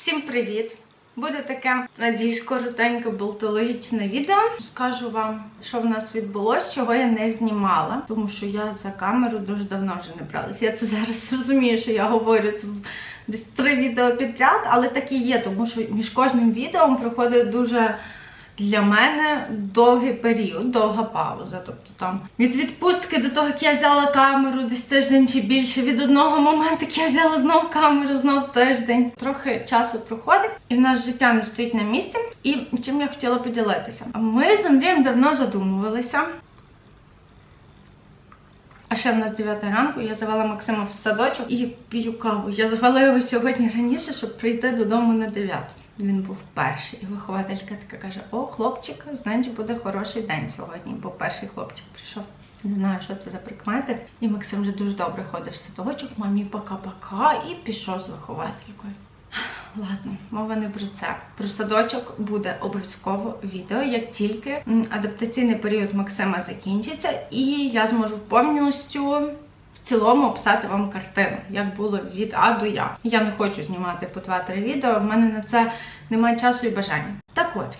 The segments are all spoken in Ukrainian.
Всім привіт! Буде таке, надіюсь, коротеньке болтологічне відео. Скажу вам, що в нас відбулося, чого я не знімала, тому що я за камеру дуже давно вже не бралася. Я це зараз розумію, що я говорю це десь три відео підряд, але так і є, тому що між кожним відео проходить дуже. Для мене довгий період, довга пауза. Тобто там від відпустки до того, як я взяла камеру десь тиждень чи більше, від одного моменту, як я взяла знову камеру, знов тиждень. Трохи часу проходить, і в нас життя не стоїть на місці. І чим я хотіла поділитися. Ми з Андрієм давно задумувалися. А ще в нас 9 ранку я завела Максима в садочок і п'ю каву. Я завела його сьогодні раніше, щоб прийти додому на 9. Він був перший. І вихователька така каже: О, хлопчик, значить буде хороший день сьогодні, бо перший хлопчик прийшов. Не знаю, що це за прикмети. І Максим вже дуже добре ходив в садочок, мамі пока-пока, і пішов з вихователькою. Ладно, мова не про це. Про садочок буде обов'язково відео, як тільки адаптаційний період Максима закінчиться, і я зможу повністю цілому описати вам картину, як було від А до Я. Я не хочу знімати по 2-3 відео, в мене на це немає часу і бажання. Так от,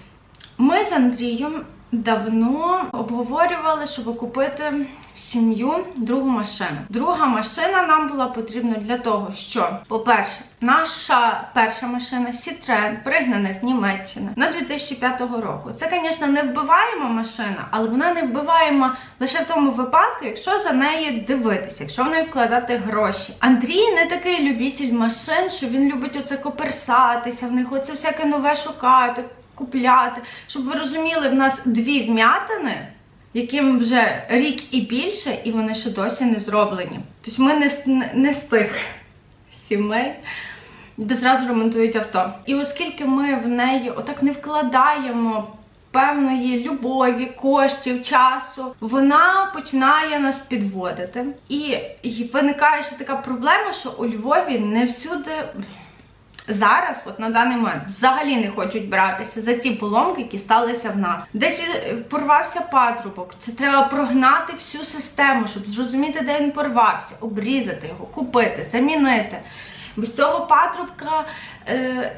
ми з Андрієм давно обговорювали, щоб купити в сім'ю другу машину. Друга машина нам була потрібна для того, що, по-перше, наша перша машина Citroen, пригнана з Німеччини на 2005 року. Це, звісно, не вбиваєма машина, але вона не вбиваєма лише в тому випадку, якщо за неї дивитися, якщо в неї вкладати гроші. Андрій не такий любитель машин, що він любить оце коперсатися, в них оце всяке нове шукати купляти. Щоб ви розуміли, в нас дві вм'ятини, яким вже рік і більше, і вони ще досі не зроблені. Тобто ми не, не, з тих сімей, де зразу ремонтують авто. І оскільки ми в неї отак не вкладаємо. Певної любові, коштів, часу, вона починає нас підводити. І виникає ще така проблема, що у Львові не всюди зараз, от на даний момент, взагалі не хочуть братися за ті поломки, які сталися в нас. Десь е, порвався патрубок. Це треба прогнати всю систему, щоб зрозуміти, де він порвався, обрізати його, купити, замінити. Без цього патрубка е,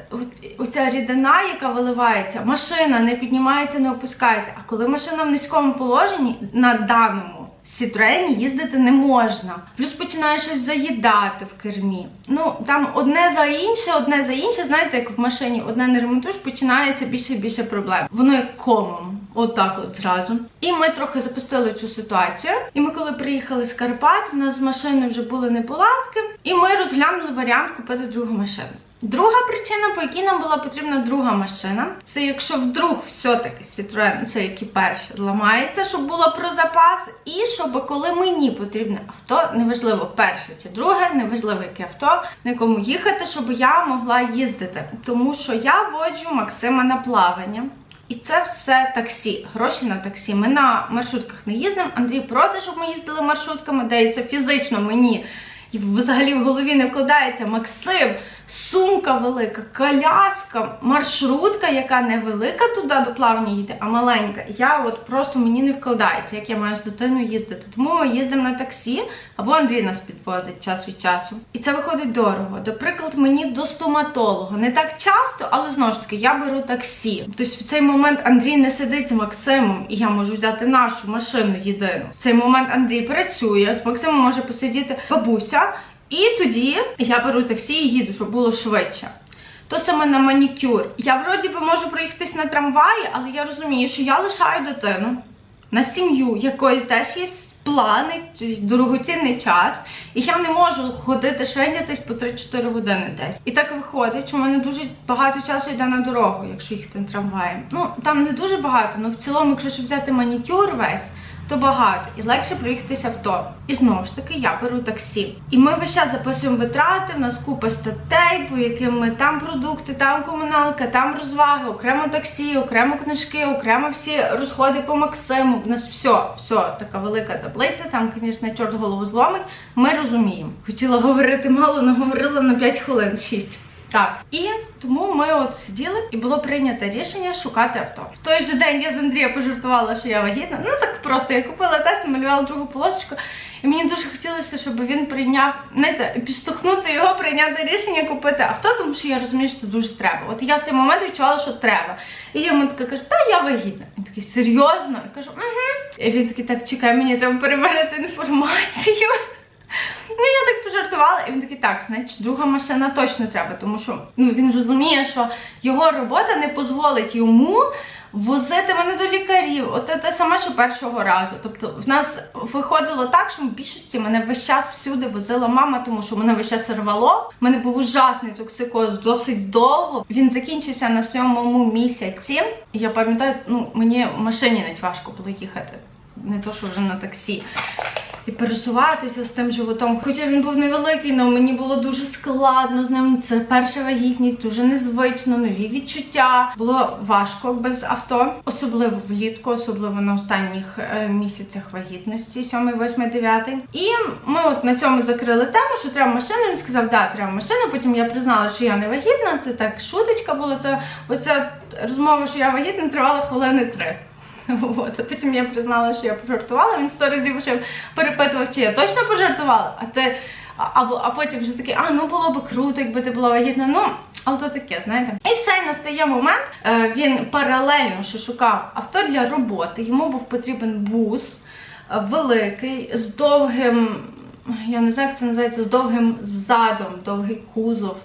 оця рідина, яка виливається, машина не піднімається, не опускається. А коли машина в низькому положенні на даному Сітроені їздити не можна. Плюс починає щось заїдати в кермі. Ну там одне за інше, одне за інше. Знаєте, як в машині одне не ремонтуєш, починається більше і більше проблем. Воно як комом, отак от зразу. І ми трохи запустили цю ситуацію. І ми, коли приїхали з Карпат, у нас з машиною вже були неполадки, і ми розглянули варіант купити другу машину. Друга причина, по якій нам була потрібна друга машина, це якщо вдруг все-таки Citroen, це як і перше, ламається, щоб було про запас, і щоб коли мені потрібне авто, неважливо перше чи друге, неважливо яке авто, на якому їхати, щоб я могла їздити. Тому що я воджу Максима на плавання. І це все таксі, гроші на таксі. Ми на маршрутках не їздимо. Андрій проти, щоб ми їздили маршрутками, де фізично мені і взагалі в голові не вкладається Максим, сумка велика, коляска, маршрутка, яка не велика туди до плавання їде, а маленька. Я от просто мені не вкладається, як я маю з дитиною їздити. Тому ми їздимо на таксі, або Андрій нас підвозить час від часу. І це виходить дорого. Наприклад, мені до стоматолога. Не так часто, але знову ж таки, я беру таксі. Тобто в цей момент Андрій не сидить з Максимом, і я можу взяти нашу машину єдину. В цей момент Андрій працює, з Максимом може посидіти бабуся. І тоді я беру таксі і їду, щоб було швидше. То саме на манікюр. Я вроді би можу проїхатись на трамваї, але я розумію, що я лишаю дитину на сім'ю, якої теж є плани, дорогоцінний час, і я не можу ходити швендятись по 3-4 години десь. І так виходить, що в мене дуже багато часу йде на дорогу, якщо їхати трамваєм. Ну там не дуже багато, але в цілому, якщо взяти манікюр весь то багато і легше проїхатися авто. І знову ж таки я беру таксі. І ми весь час записуємо витрати, в нас купа статей, по яким ми там продукти, там комуналка, там розваги, окремо таксі, окремо книжки, окремо всі розходи по Максиму. В нас все, все, така велика таблиця. Там, звісно, чорт голову зломить. Ми розуміємо. Хотіла говорити мало, але говорила на 5 хвилин, 6. Так, і тому ми от сиділи, і було прийнято рішення шукати авто. В той же день я з Андрія пожартувала, що я вагітна. Ну так просто я купила тест, намалювала другу полосочку. І мені дуже хотілося, щоб він прийняв, знаєте, підштовхнути його прийняти рішення купити авто, тому що я розумію, що це дуже треба. От я в цей момент відчувала, що треба. І я йому така кажу, та я вагітна. Він такий серйозно. Я кажу, угу. І він такий, так чекай, мені треба перевірити інформацію. Ну, я так пожартувала, і він такий, так, значить, друга машина точно треба, тому що ну, він розуміє, що його робота не дозволить йому возити мене до лікарів. От те саме, що першого разу. Тобто в нас виходило так, що в більшості мене весь час всюди возила мама, тому що мене весь час рвало. У мене був ужасний токсикоз досить довго. Він закінчився на сьомому місяці. Я пам'ятаю, ну мені в машині навіть важко було їхати. Не то, що вже на таксі. І пересуватися з тим животом. Хоча він був невеликий, але мені було дуже складно з ним. Це перша вагітність, дуже незвично, нові відчуття. Було важко без авто, особливо влітку, особливо на останніх е, місяцях вагітності, 7, 8, 9. І ми от на цьому закрили тему, що треба машину. Він сказав, да, треба машину. Потім я признала, що я не вагітна. Це так шуточка була. Це оця розмова, що я вагітна, тривала хвилини три. От. А потім я признала, що я пожартувала. Він сто разів ще перепитував, чи я точно пожартувала, а ти. а- а потім вже такий, а ну було б круто, якби ти була вагітна. Ну, але то таке, знаєте. І все настає момент. Е, він паралельно ще шукав авто для роботи. Йому був потрібен бус е, великий з довгим, я не знаю, як це називається, з довгим задом, довгий кузов.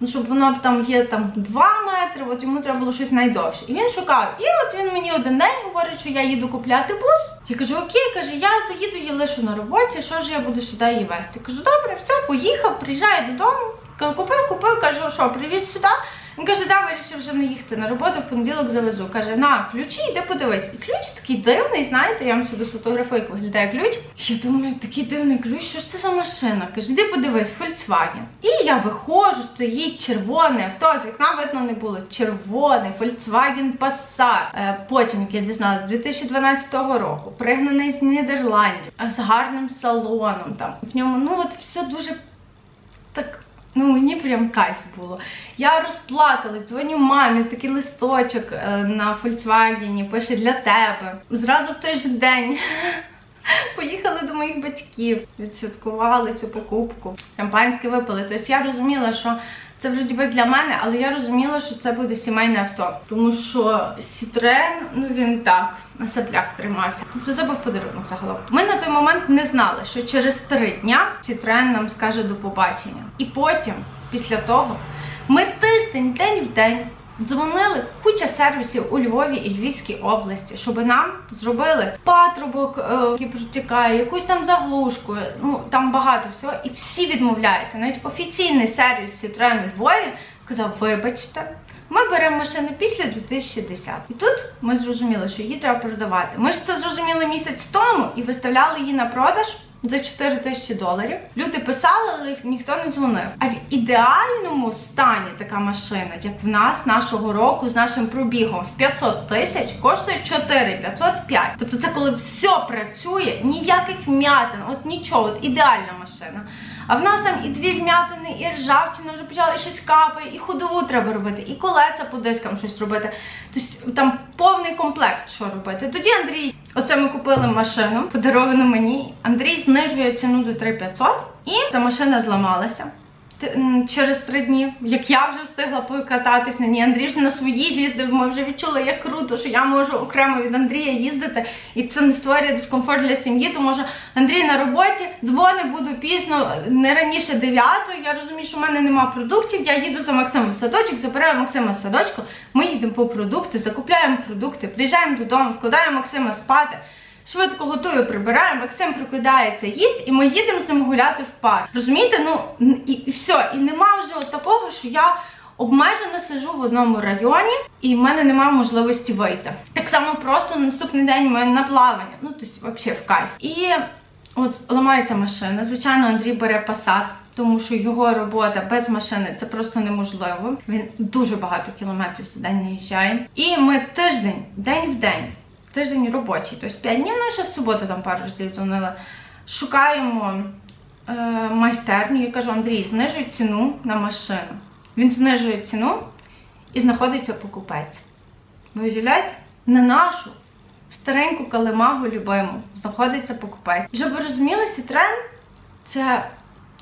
Ну, щоб воно там є там 2 метри, от йому треба було щось найдовше. І він шукав. І от він мені один день говорить, що я їду купляти бус. Я кажу, окей, каже, я заїду її лишу на роботі, що ж я буду сюди її вести. Кажу, добре, все, поїхав, приїжджаю додому. Кажу, Купив, купив, кажу, що привіз сюди. Він каже, да, вирішив вже не їхати на роботу, в понеділок завезу. Каже, на, ключі, йди подивись. І ключ такий дивний, знаєте, я вам сюди сфотографую, як виглядає ключ. Я думаю, такий дивний ключ, що ж це за машина? Каже, йди подивись, Volkswagen. І я виходжу, стоїть червоне авто, з вікна видно не було. Червоний Volkswagen Passat. Е, Потім, як я дізналася, 2012 року, пригнаний з Нідерландів, з гарним салоном. Там в ньому, ну от все дуже так. Ну, мені прям кайф було. Я розплакалась, дзвоню мамі, такий листочок е, на Volkswagen, пише для тебе. Зразу в той же день поїхали до моїх батьків, відсвяткували цю покупку. Шампанське випили. Тобто я розуміла, що це вже ніби для мене, але я розуміла, що це буде сімейне авто. Тому що Citroen, ну він так, на саплях тримався. Тобто це був подарунок загалом. Ми на той момент не знали, що через три дня Citroen нам скаже до побачення. І потім, після того, ми тиждень, день в день. Дзвонили куча сервісів у Львові і Львівській області, щоб нам зробили патрубок, е, який протікає, якусь там заглушку. Ну там багато всього, і всі відмовляються. Навіть офіційний сервіс Сітрен у Львові казав: вибачте, ми беремо машини після 2010. І тут ми зрозуміли, що її треба продавати. Ми ж це зрозуміли місяць тому і виставляли її на продаж. За 4 тисячі доларів люди писали, але ніхто не дзвонив. А в ідеальному стані така машина, як в нас нашого року, з нашим пробігом в 500 тисяч, коштує 4 505. Тобто це коли все працює, ніяких вмятин, от нічого, от ідеальна машина. А в нас там і дві вмятини, і ржавчина вже почала і щось капає, і ходову треба робити, і колеса по дискам щось робити. Тобто там повний комплект, що робити. Тоді Андрій, оце ми купили машину, подаровану мені. Андрій знижує ціну до 3500, і ця машина зламалася. Через три дні, як я вже встигла покататись на ній, Андрій вже на своїй їздив. Ми вже відчули, як круто, що я можу окремо від Андрія їздити, і це не створює дискомфорт для сім'ї, тому що Андрій на роботі дзвони буду пізно, не раніше 9 Я розумію, що в мене нема продуктів. Я їду за Максимом в садочок, забираю Максима з садочку. Ми їдемо по продукти, закупляємо продукти, приїжджаємо додому, вкладаємо Максима спати. Швидко готую, прибираю, Максим прокидається, їсть, і ми їдемо з ним гуляти в парк. Розумієте? Ну і, і все. І нема вже от такого, що я обмежено сижу в одному районі, і в мене немає можливості вийти. Так само просто на наступний день ми на плавання. Ну, тобто, взагалі в кайф. І от ламається машина. Звичайно, Андрій бере пасад. Тому що його робота без машини це просто неможливо. Він дуже багато кілометрів за день наїжджає. І ми тиждень, день в день, тиждень робочий, тобто 5 днів, ну ще з суботи там пару разів дзвонила. Шукаємо е, майстерню. Я кажу, Андрій, знижуй ціну на машину. Він знижує ціну і знаходиться покупець. Ви уявляєте? На нашу стареньку калимагу любиму знаходиться покупець. І щоб ви розуміли, Citroen це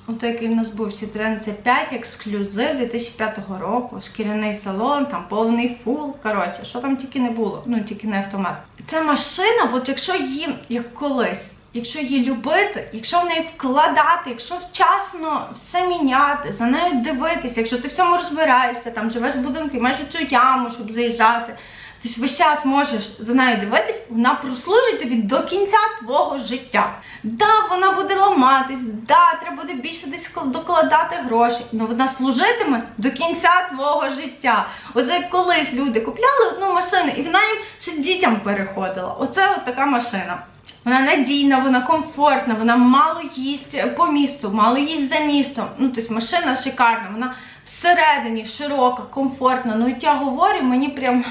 От який в нас був Citroen c 5 ексклюзив 2005 року, шкіряний салон, там повний фул. Коротше, що там тільки не було, ну тільки не автомат. Ця машина, от якщо її як колись, якщо її любити, якщо в неї вкладати, якщо вчасно все міняти, за нею дивитися, якщо ти в цьому розбираєшся, там живеш в будинку і маєш цю яму, щоб заїжджати. Ти ж весь час можеш за нею дивитись, вона прослужить тобі до кінця твого життя. Да, вона буде ламатись, да, треба буде більше десь докладати гроші, але вона служитиме до кінця твого життя. Оце колись люди купляли одну машину, і вона їм ще дітям переходила. Оце от така машина. Вона надійна, вона комфортна, вона мало їсть по місту, мало їсть за містом. Ну, тобто машина шикарна, вона всередині широка, комфортна. Ну і я говорю, мені прям.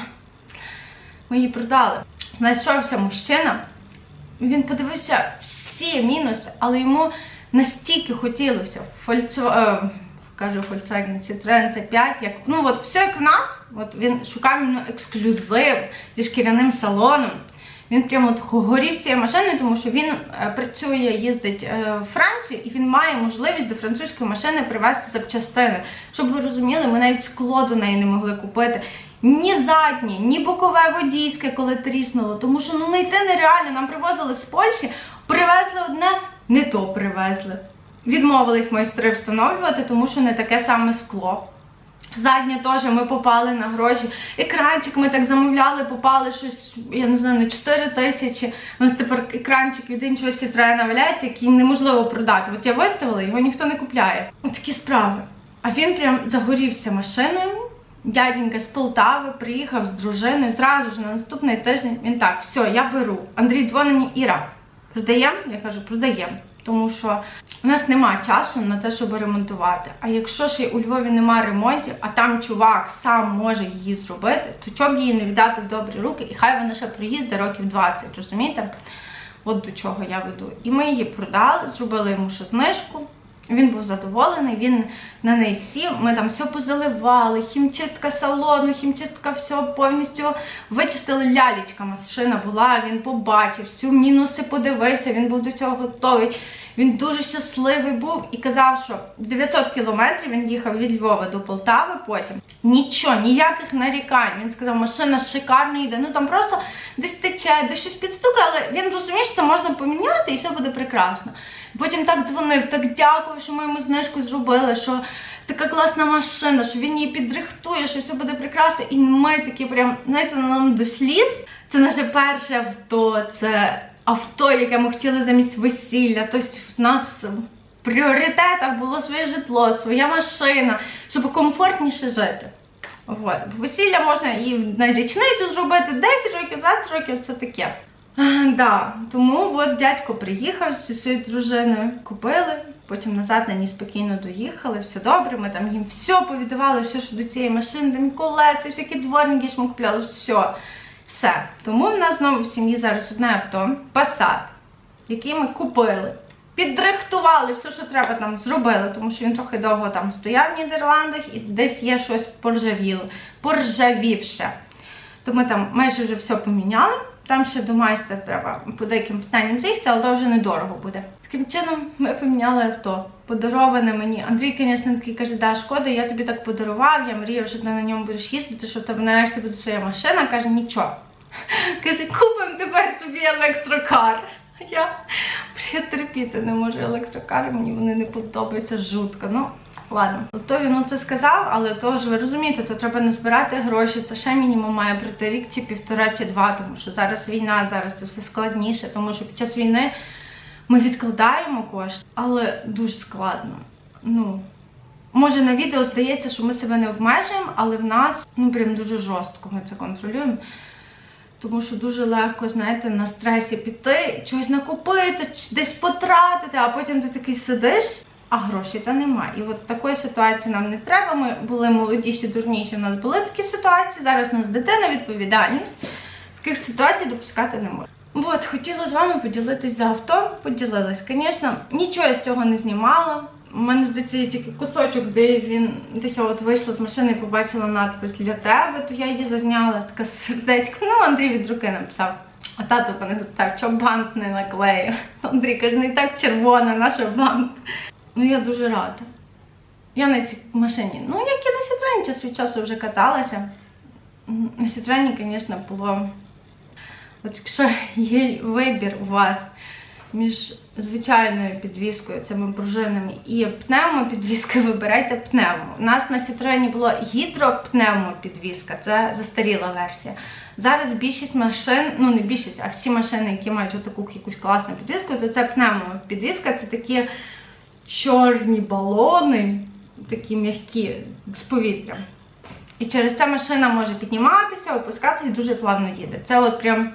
Ми її продали. Знайшовся мужчина, він подивився всі мінуси, але йому настільки хотілося Фольцо... е, кажу Volkswagen Citroen C5, як ну от все як в нас. От він шукав іменно ексклюзив зі шкіряним салоном. Він прямо от горів цією машиною, тому що він е, працює, їздить е, в Францію, і він має можливість до французької машини привезти запчастини. Щоб ви розуміли, ми навіть скло до неї не могли купити. Ні заднє, ні бокове водійське, коли тріснуло, тому що ну знайти нереально. Нам привозили з Польщі, привезли одне, не то привезли. Відмовились майстри встановлювати, тому що не таке саме скло. Заднє теж ми попали на гроші. Екранчик ми так замовляли, попали щось, я не знаю, на 4 тисячі. У нас тепер екранчик від іншого Citroen валяється, який неможливо продати. От я виставила, його ніхто не купляє. От такі справи. А він прям загорівся машиною. Дяденька з Полтави приїхав з дружиною. Зразу ж на наступний тиждень він так, все, я беру. Андрій дзвонить мені, Іра, продаємо? Я кажу, продаємо. Тому що у нас немає часу на те, щоб ремонтувати. А якщо ще у Львові немає ремонтів, а там чувак сам може її зробити, то чому б її не віддати в добрі руки, і хай вона ще проїздить років 20, розумієте? От до чого я веду. І ми її продали, зробили йому ще знижку. Він був задоволений, він на неї сів. Ми там все позаливали, хімчистка салону, хімчистка всього повністю вичистили лялечка. Машина була, він побачив, всю мінуси подивився, він був до цього готовий. Він дуже щасливий був і казав, що 900 кілометрів він їхав від Львова до Полтави потім. Нічого, ніяких нарікань. Він сказав, машина шикарна йде. Ну там просто десь тече, десь щось підстукає, але він розуміє, що це можна поміняти і все буде прекрасно. Потім так дзвонив, так дякую, що ми йому знижку зробили, що така класна машина, що він її підрихтує, що все буде прекрасно. І ми такі прям, знаєте, нам до сліз. Це наше перше авто, це авто, яке ми хотіли замість весілля. Тобто в нас в пріоритетах було своє житло, своя машина, щоб комфортніше жити. От. Весілля можна і на річницю зробити 10 років, 20 років це таке. Да. Тому от дядько приїхав зі своєю дружиною, купили, потім назад на ній спокійно доїхали, все добре. Ми там їм все повідавали, все, що до цієї машини, там колеса, всякі дворники, що ми купляли, все. Все. Тому в нас знову в сім'ї зараз одне авто, Passat, який ми купили. Підрихтували все, що треба там зробили, тому що він трохи довго там стояв в Нідерландах і десь є щось поржавіло, поржавівше. То ми там майже вже все поміняли. Там ще до майстра треба по деяким питанням з'їхати, але вже недорого буде. Таким чином ми поміняли авто. Подароване мені. Андрій, звісно, такий каже, да, шкода, я тобі так подарував, я мріяв, що ти на ньому будеш їздити, що в тебе нарешті буде своя машина. Каже, нічого. Каже, купимо тепер тобі електрокар. Я я терпіти не можу електрокари, мені вони не подобаються жутко. Ну, ладно. То він це сказав, але то ж ви розумієте, то треба не збирати гроші. Це ще мінімум має пройти рік чи півтора чи два, тому що зараз війна, зараз це все складніше, тому що під час війни ми відкладаємо кошти, але дуже складно. Ну, Може на відео здається, що ми себе не обмежуємо, але в нас ну прям дуже жорстко ми це контролюємо. Тому що дуже легко, знаєте, на стресі піти, щось накупити, десь потратити, а потім ти такий сидиш, а грошей та немає. І от такої ситуації нам не треба. Ми були молодіші, дурніші, у нас були такі ситуації. Зараз у нас дитина, відповідальність. Таких ситуацій допускати не можна. От, хотіла з вами поділитись за авто, поділилась. Звісно, нічого я з цього не знімала. У мене здається, є тільки кусочок, де він де я от вийшла з машини і побачила надпис для тебе, то я її зазняла, така сердечко. Ну, Андрій від руки написав. А тато мене запитав, чого бант не наклеїв. Андрій каже, не так червона, наша бант. Ну я дуже рада. Я на цій машині. Ну, як і на Сітрені час від часу вже каталася. На Сітрені, звісно, було. От якщо є вибір у вас між звичайною підвіскою, цими пружинами, і пневмопідвіскою, вибирайте пневмо. У нас на Citroen була гідропневмопідвіска, це застаріла версія. Зараз більшість машин, ну не більшість, а всі машини, які мають таку якусь класну підвіску, то це пневмопідвіска, це такі чорні балони, такі м'які з повітрям. І через це машина може підніматися, опускатися і дуже плавно їде. Це от прям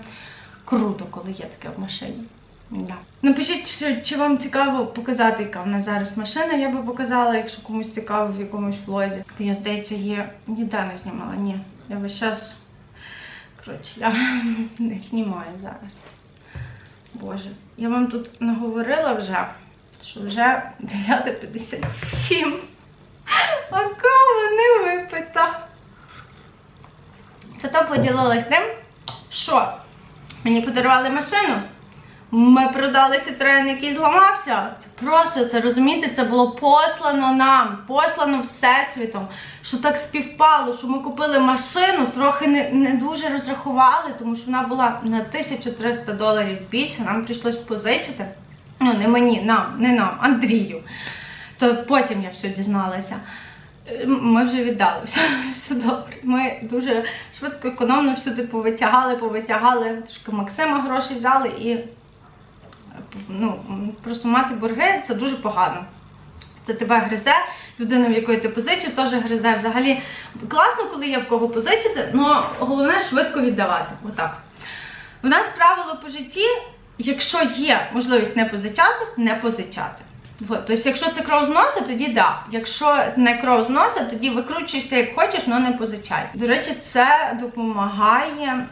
круто, коли є таке в машині. Да. Напишіть, чи, вам цікаво показати, яка в нас зараз машина. Я би показала, якщо комусь цікаво в якомусь влозі. Я, здається, є ніде не знімала. Ні. Я весь час. Коротше, я не знімаю зараз. Боже, я вам тут наговорила вже, що вже 9.57. А кава не випита. Зато поділилась тим, що мені подарували машину. Ми продали Citroen, який зламався. Це просто це розумієте, це було послано нам, послано всесвітом. Що так співпало, що ми купили машину, трохи не, не дуже розрахували, тому що вона була на 1300 доларів більше. Нам прийшлось позичити. Ну, не мені, нам, не нам, Андрію. То потім я все дізналася. Е, Ми вже віддали все, все добре. Ми дуже швидко, економно всюди повитягали, повитягали. Трошки Максима гроші взяли і ну, просто мати борги це дуже погано. Це тебе гризе, людина, в якої ти позичив, теж гризе. Взагалі класно, коли є в кого позичити, але головне швидко віддавати. Отак. У нас правило по житті, якщо є можливість не позичати, не позичати. От. Тобто, якщо це кров з тоді да. Якщо не кров з тоді викручуйся як хочеш, але не позичай. До речі, це допомагає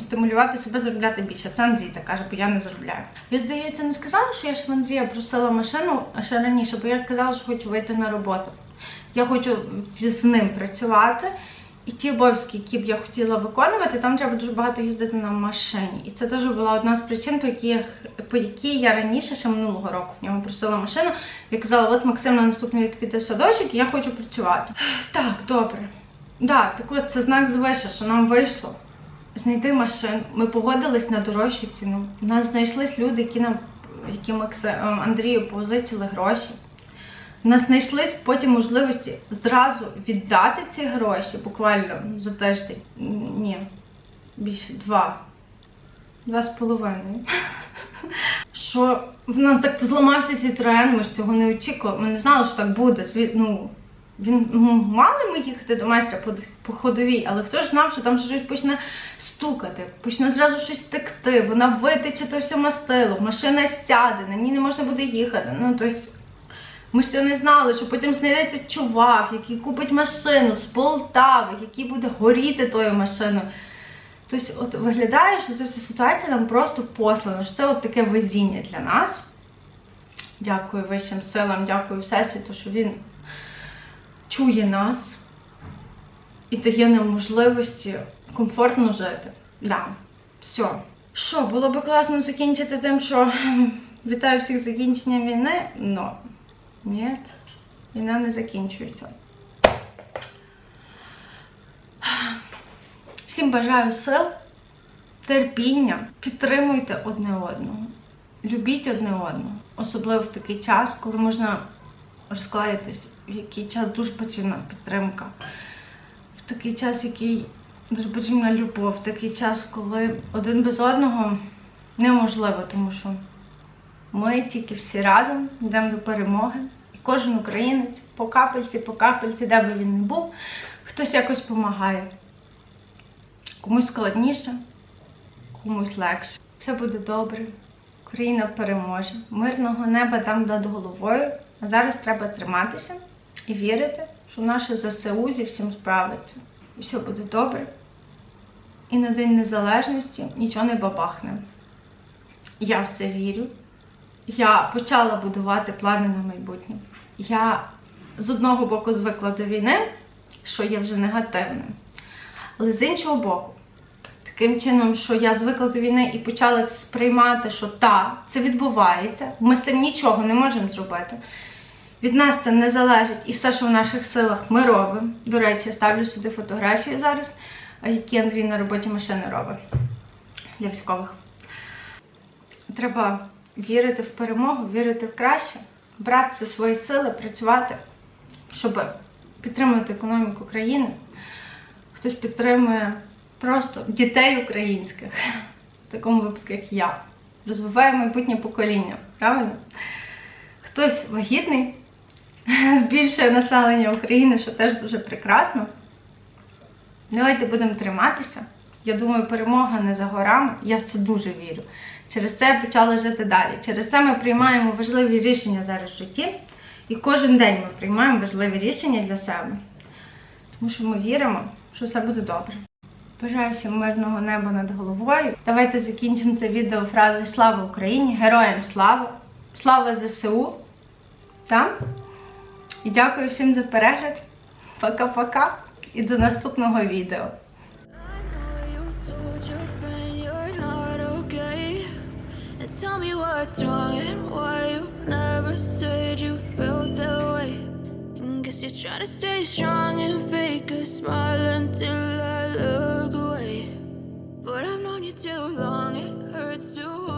стимулювати себе заробляти більше. Це Андрій так каже, бо я не заробляю. Я здається, не сказала, що я ж в Андрія просила машину ще раніше, бо я казала, що хочу вийти на роботу. Я хочу з ним працювати. І ті обов'язки, які б я хотіла виконувати, там треба дуже багато їздити на машині. І це теж була одна з причин, по якій, по якій я раніше, ще минулого року, в нього просила машину. Я казала, от Максим на наступний рік піде в садочок, і я хочу працювати. Так, добре. Да, так от це знак звише, що нам вийшло знайти машину. Ми погодились на дорожчу ціну. У нас знайшлись люди, які нам, які Макси, е, Андрію позичили гроші. У нас знайшлись потім можливості зразу віддати ці гроші, буквально за тиждень. Ні, більше два. Два з половиною. Що в нас так зламався Citroen, ми ж цього не очікували. Ми не знали, що так буде. Ну, він ну, мали ми їхати до майстра по, по ходовій, але хто ж знав, що там щось почне стукати, почне зразу щось текти, вона витече то все мастило, машина сяде, на ній не можна буде їхати. Ну, тобто, ми ж не знали, що потім знайдеться чувак, який купить машину з Полтави, який буде горіти тою машиною. Тобто, от виглядає, що ця вся ситуація нам просто послана, що це от таке везіння для нас. Дякую вищим силам, дякую Всесвіту, що він чує нас і дає нам можливості комфортно жити. Да. Все. Що, було би класно закінчити тим, що вітаю всіх з закінченням війни, но ні, війна не закінчується. Всім бажаю сил, терпіння, підтримуйте одне одного, любіть одне одного, особливо в такий час, коли можна розклеїтись, в який час дуже потрібна підтримка, в такий час, який дуже потрібна любов, в такий час, коли один без одного неможливо, тому що ми тільки всі разом йдемо до перемоги. Кожен українець по капельці, по капельці, де би він не був, хтось якось допомагає. Комусь складніше, комусь легше. Все буде добре. Україна переможе. Мирного неба там над головою. А зараз треба триматися і вірити, що наше ЗСУ зі всім справиться. І все буде добре. І на День Незалежності нічого не бабахне. Я в це вірю. Я почала будувати плани на майбутнє. Я з одного боку звикла до війни, що є вже негативним. Але з іншого боку, таким чином, що я звикла до війни і почала це сприймати, що та, це відбувається, ми з цим нічого не можемо зробити. Від нас це не залежить, і все, що в наших силах, ми робимо. До речі, я ставлю сюди фотографії зараз, які Андрій на роботі машини робить для військових. Треба вірити в перемогу, вірити в краще, брати за свої сили, працювати, щоб підтримувати економіку країни. Хтось підтримує просто дітей українських, в такому випадку, як я. Розвиває майбутнє покоління, правильно? Хтось вагітний, збільшує населення України, що теж дуже прекрасно. Давайте будемо триматися. Я думаю, перемога не за горами. Я в це дуже вірю. Через це я почала жити далі. Через це ми приймаємо важливі рішення зараз в житті. І кожен день ми приймаємо важливі рішення для себе. Тому що ми віримо, що все буде добре. Бажаю всім мирного неба над головою. Давайте закінчимо це відео фразою Слава Україні! Героям слава! Слава ЗСУ! Так? І дякую всім за перегляд. Пока-пока і до наступного відео. Tell me what's wrong and why you never said you felt that way. And guess you're trying to stay strong and fake a smile until I look away. But I've known you too long, it hurts to watch.